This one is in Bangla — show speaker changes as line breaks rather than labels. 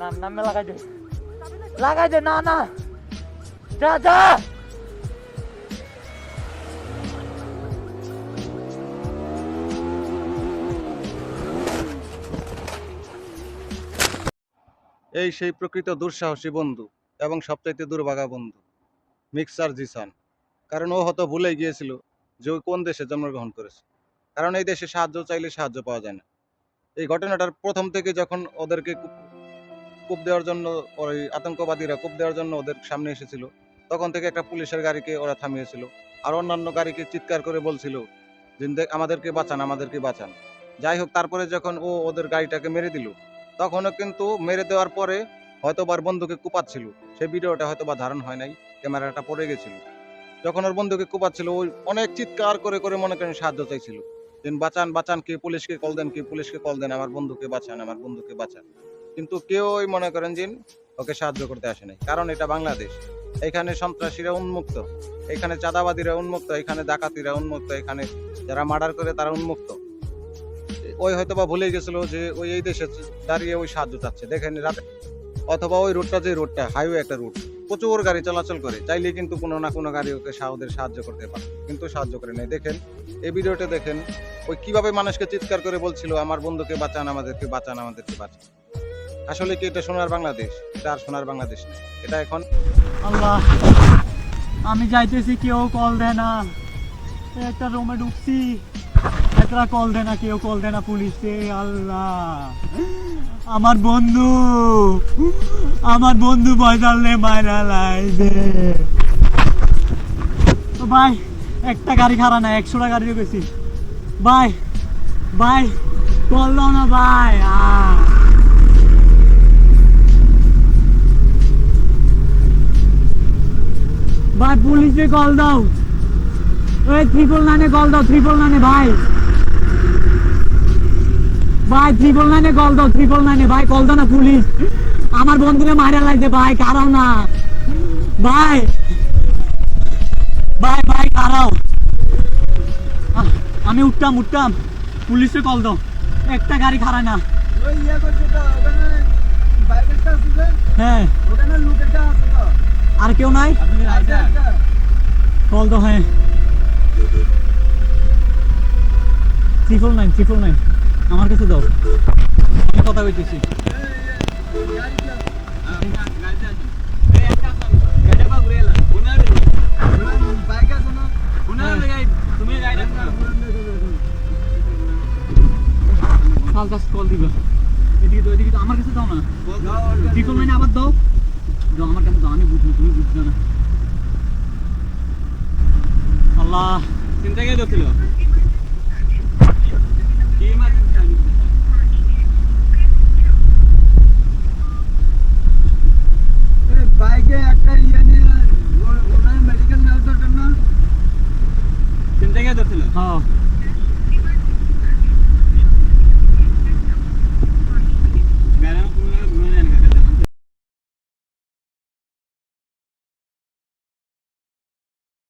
না নামে লাগাই দে লাগাই দে না না। যা যা।
এই সেই প্রকৃত দুঃসাহসী বন্ধু এবং সবচাইতে দুর্ভাগা বন্ধু মিক্সার জিসান। কারণ ও হয়তো ভুলে গিয়েছিল যে ও কোন দেশে জন্মগ্রহণ করেছে। কারণ এই দেশে সাহায্য চাইলে সাহায্য পাওয়া যায় না। এই ঘটনাটার প্রথম থেকে যখন ওদেরকে কূপ- দেওয়ার জন্য ওই আতঙ্কবাদীরা কূপ দেওয়ার জন্য ওদের সামনে এসেছিল, তখন থেকে একটা পুলিশের গাড়িকে ওরা থামিয়েছিল। আর অন্যান্য গাড়িকে চিৎকার করে বলছিল যে আমাদেরকে বাঁচান আমাদেরকে বাঁচান। যাই হোক, তারপরে যখন ও ওদের গাড়িটাকে মেরে দিল, তখনও কিন্তু মেরে দেওয়ার পরে হয়তো বার বন্ধুকে কুপাচ্ছিল। সেই ভিডিওটা হয়তো বা ধারণ হয় নাই, ক্যামেরাটা পড়ে গেছিল। যখন ওর বন্ধুকে কুপাচ্ছিল, ওই অনেক চিৎকার করে করে মনে করেন সাহায্য চাইছিল। দেন বাঁচান বাঁচান, কে পুলিশকে কল দেন, কে পুলিশকে কল দেন, আমার বন্ধুকে বাঁচান, আমার বন্ধুকে বাঁচান। কিন্তু কেউই মনে করেন যে ওকে সাহায্য করতে আসে নাই। কারণ এটা বাংলাদেশ। এখানে সন্ত্রাসীরা উন্মুক্ত। এখানে চাঁদাবাদীরা উন্মুক্ত। এখানে ডাকাতিরা উন্মুক্ত। এখানে যারা মার্ডার করে তারা উন্মুক্ত। ওই হয়তো বা ভুলে গেছিল যে ওই এই দেশে দাঁড়িয়ে ওই সাহায্য চাচ্ছে। দেখেন রাতে অথবা ওই রুটটা যে রুটটা হাইওয়ে একটা রুট প্রচুর গাড়ি চলাচল করে চাইলে কিন্তু কোনো না কোনো গাড়ি ওকে ওদের সাহায্য করতে পারে, কিন্তু সাহায্য করে নাই। দেখেন, এই ভিডিওটা দেখেন, ওই কীভাবে মানুষকে চিৎকার করে বলছিল, আমার বন্ধুকে বাঁচান, আমাদেরকে বাঁচান আমাদেরকে বাঁচান। আসলে কি এটা সোনার বাংলাদেশ? এটা আর সোনার বাংলাদেশ না, এটা এখন
আল্লাহ, আমি যাইতেছি, কেউ কল দেয় না। একটা রুমে ঢুকছি। কল দেয় না, কেউ কল দেয় না পুলিশে আল্লাহ। আমার বন্ধু আমার বন্ধু বয়দালে মাইরা লাইবে। ভাই, একটা গাড়ি খারাপ না একশোটা গাড়ি গেছি ভাই ভাই দাও না ভাই ভাই পুলিশে কল দাও। ওই নাইনে কল দাও নাইনে ভাই। ভাই নাইনে কল দাও নাইনে ভাই কল দাও না পুলিশ আমার বন্ধুরে মারা লাগছে ভাই কারাও না। ভাই ভাই ভাই কারাও। আমি উঠতাম উঠতাম। পুলিশে কল দাও। একটা গাড়ি খারায় না। হ্যাঁ। আর কেউ নাই? কল দাও হ্যাঁ। ট্রিপল নাইন ট্রিপল নাইন আমার কাছে দাও। আমি কথা
না
কাল দিবা। এদিকে তো এদিকে তো। আমার কাছে দাও না। ট্রিপল নাইন আবার দাও। দাও, আমার কাছে দাও। আমি বুঝব, তুমি বুঝছ না। আল্লাহ।
চিন্তা কে
ও-